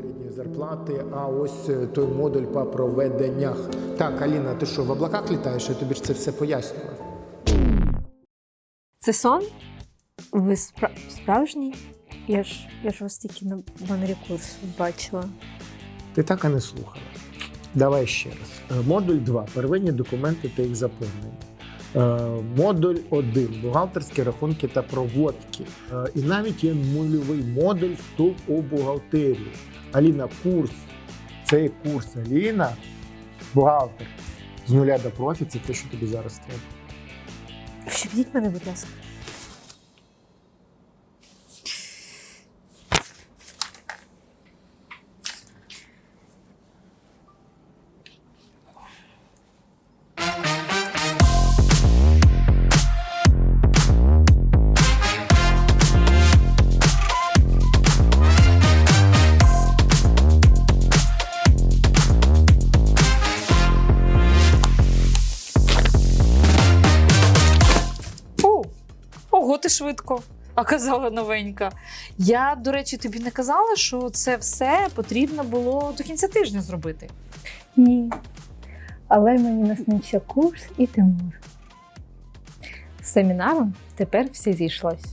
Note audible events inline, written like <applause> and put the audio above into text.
програмувати, а ось е, той модуль по проведеннях. Так, Аліна, ти що, в облаках літаєш? Я тобі ж це все пояснював. Це сон? Ви спра... справжній? Я ж, я ж вас тільки на банері курсу бачила. Ти так і не слухала. Давай ще раз. Е, Модуль 2. Первинні документи та їх заповнення. Е, Модуль 1. Бухгалтерські рахунки та проводки. Е, І навіть є нульовий модуль вступ у бухгалтерію. Аліна, курс. Цей курс Аліна, бухгалтер. З нуля до профі це те, що тобі зараз треба. Вщипніть мене, будь ласка. Ого, ти швидко. <laughs> А казала новенька. Я, до речі, тобі не казала, що це все потрібно було до кінця тижня зробити. Ні. Але мені наснився курс і Тимур. З семінаром тепер все зійшлось.